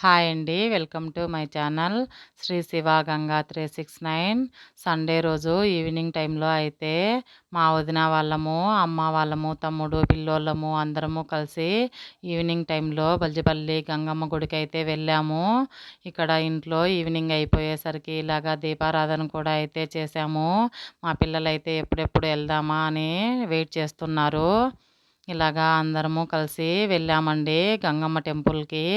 Hi అండి. Welcome to my channel Sri Siva Ganga three six nine. Sunday రోజు evening టైంలో అయితే మా వదిన వాళ్ళము అమ్మ వాళ్ళము తమ్ముడు పిల్లోళ్ళము అందరము కలిసి ఈవినింగ్ టైంలో బల్జిపల్లి గంగమ్మ గుడికి అయితే వెళ్ళాము. ఇక్కడ ఇంట్లో ఈవినింగ్ అయిపోయేసరికి ఇలాగా దీపారాధన కూడా అయితే చేశాము. మా పిల్లలైతే ఎప్పుడెప్పుడు వెళ్దామా అని వెయిట్ చేస్తున్నారు. ఇలాగా అందరము కలిసి వెళ్ళామండి గంగమ్మ టెంపుల్కి.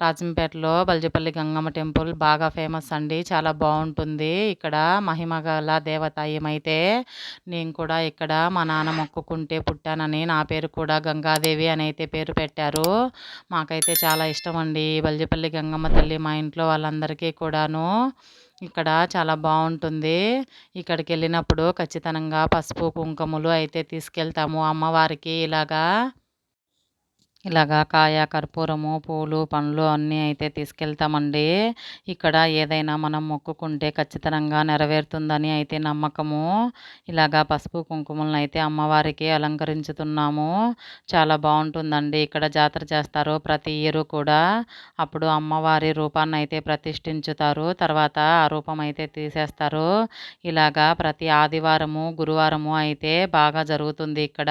రాజంపేటలో బల్జిపల్లి గంగమ్మ టెంపుల్ బాగా ఫేమస్ అండి. చాలా బాగుంటుంది. ఇక్కడ మహిమ గల ఏమైతే నేను కూడా ఇక్కడ మా నాన్న మొక్కుకుంటే పుట్టానని నా పేరు కూడా గంగాదేవి అని అయితే పేరు పెట్టారు. మాకైతే చాలా ఇష్టం అండి బల్జిపల్లి గంగమ్మ తల్లి మా ఇంట్లో వాళ్ళందరికీ కూడాను. ఇక్కడ చాలా బాగుంటుంది. ఇక్కడికి వెళ్ళినప్పుడు ఖచ్చితంగా పసుపు కుంకుమలు అయితే తీసుకెళ్తాము అమ్మవారికి ఇలాగా. ఇలాగా కాయ కర్పూరము పూలు పండ్లు అన్నీ అయితే తీసుకెళ్తామండి. ఇక్కడ ఏదైనా మనం మొక్కుకుంటే ఖచ్చితంగా నెరవేరుతుందని అయితే నమ్మకము. ఇలాగా పసుపు కుంకుమలను అయితే అమ్మవారికి అలంకరించుతున్నాము. చాలా బాగుంటుందండి. ఇక్కడ జాతర చేస్తారు ప్రతి ఇయర్ కూడా. అప్పుడు అమ్మవారి రూపాన్ని అయితే ప్రతిష్ఠించుతారు. తర్వాత ఆ రూపం అయితే తీసేస్తారు. ఇలాగా ప్రతి ఆదివారము గురువారము అయితే బాగా జరుగుతుంది ఇక్కడ.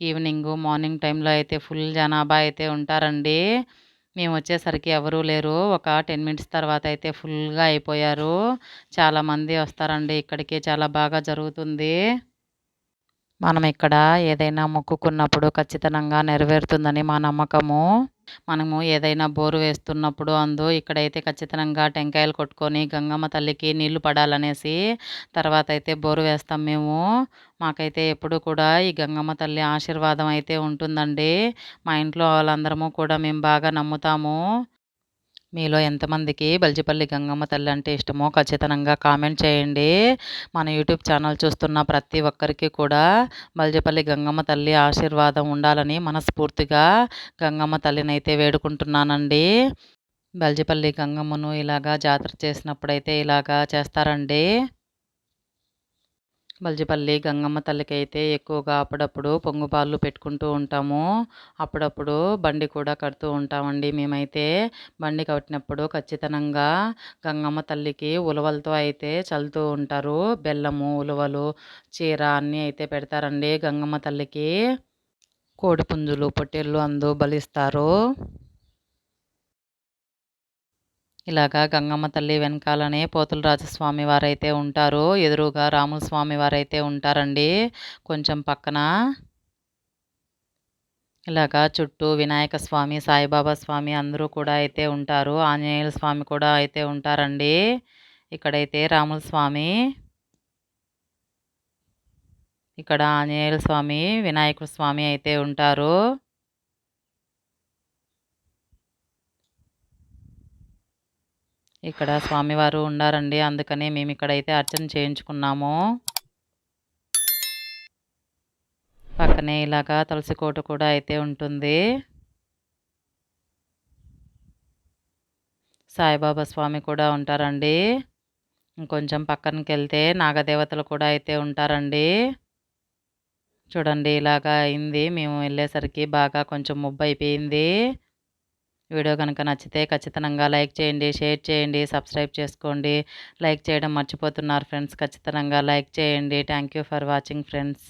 ఈవినింగ్ మార్నింగ్ టైంలో అయితే ఫుల్ జనాభా అయితే ఉంటారండి. మేము వచ్చేసరికి ఎవరూ లేరు. ఒక టెన్ మినిట్స్ తర్వాత అయితే ఫుల్గా అయిపోయారు. చాలామంది వస్తారండి. ఇక్కడికి చాలా బాగా జరుగుతుంది. మనం ఇక్కడ ఏదైనా మొక్కుకున్నప్పుడు ఖచ్చితంగా నెరవేరుతుందని మా నమ్మకము. మనము ఏదైనా బోరు వేస్తున్నప్పుడు అందు ఇక్కడైతే ఖచ్చితంగా టెంకాయలు కొట్టుకొని గంగమ్మ తల్లికి నీళ్ళు పడాలనేసి తర్వాత అయితే బోరు వేస్తాం మేము. మాకైతే ఎప్పుడు కూడా ఈ గంగమ్మ తల్లి ఆశీర్వాదం అయితే ఉంటుందండి. మా ఇంట్లో వాళ్ళందరము కూడా మేము బాగా నమ్ముతాము. మీలో ఎంతమందికి బల్జిపల్లి గంగమ్మ తల్లి అంటే ఇష్టమో ఖచ్చితంగా కామెంట్ చేయండి. మన యూట్యూబ్ ఛానల్ చూస్తున్న ప్రతి ఒక్కరికి కూడా బల్జిపల్లి గంగమ్మ తల్లి ఆశీర్వాదం ఉండాలని మనస్ఫూర్తిగా గంగమ్మ తల్లిని అయితే వేడుకుంటున్నానండి. బల్జిపల్లి గంగమ్మను ఇలాగా జాతర చేసినప్పుడైతే ఇలాగా చేస్తారండి. బల్జిపల్లి గంగమ్మ తల్లికి అయితే ఎక్కువగా అప్పుడప్పుడు పొంగుపాలు పెట్టుకుంటూ ఉంటాము. అప్పుడప్పుడు బండి కూడా కడుతూ ఉంటామండి మేమైతే. బండి కట్టినప్పుడు ఖచ్చితంగా గంగమ్మ తల్లికి ఉలవలతో అయితే చల్లుతూ ఉంటారు. బెల్లము ఉలవలు చీర అన్నీ అయితే పెడతారండి గంగమ్మ తల్లికి. కోడిపుంజులు పొట్టేళ్ళు అందు బలిస్తారు. ఇలాగా గంగమ్మ తల్లి వెనకాలనే పోతుల రాజస్వామి వారైతే ఉంటారు. ఎదురుగా రాముల స్వామి వారైతే ఉంటారండి. కొంచెం పక్కన ఇలాగా చుట్టూ వినాయక స్వామి సాయిబాబా స్వామి అందరూ కూడా అయితే ఉంటారు. ఆంజనేయుల స్వామి కూడా అయితే ఉంటారండి. ఇక్కడైతే రాముల స్వామి ఇక్కడ ఆంజనేయుల స్వామి వినాయకుడు స్వామి అయితే ఉంటారు. ఇక్కడ స్వామివారు ఉండారండి. అందుకని మేము ఇక్కడైతే అర్చన చేయించుకున్నాము. పక్కనే ఇలాగా తులసి కోట కూడా అయితే ఉంటుంది. సాయిబాబా స్వామి కూడా ఉంటారండి. ఇంకొంచెం పక్కనకి వెళ్తే నాగదేవతలు కూడా అయితే ఉంటారండి. చూడండి ఇలాగా అయింది. మేము వెళ్ళేసరికి బాగా కొంచెం ముబ్బు అయిపోయింది వీడియో కనుక నచ్చితే ఖచ్చితంగా లైక్ చేయండి షేర్ చేయండి సబ్స్క్రైబ్ చేసుకోండి. లైక్ చేయడం మర్చిపోతున్నారు ఫ్రెండ్స్ ఖచ్చితంగా లైక్ చేయండి. Thank for watching friends.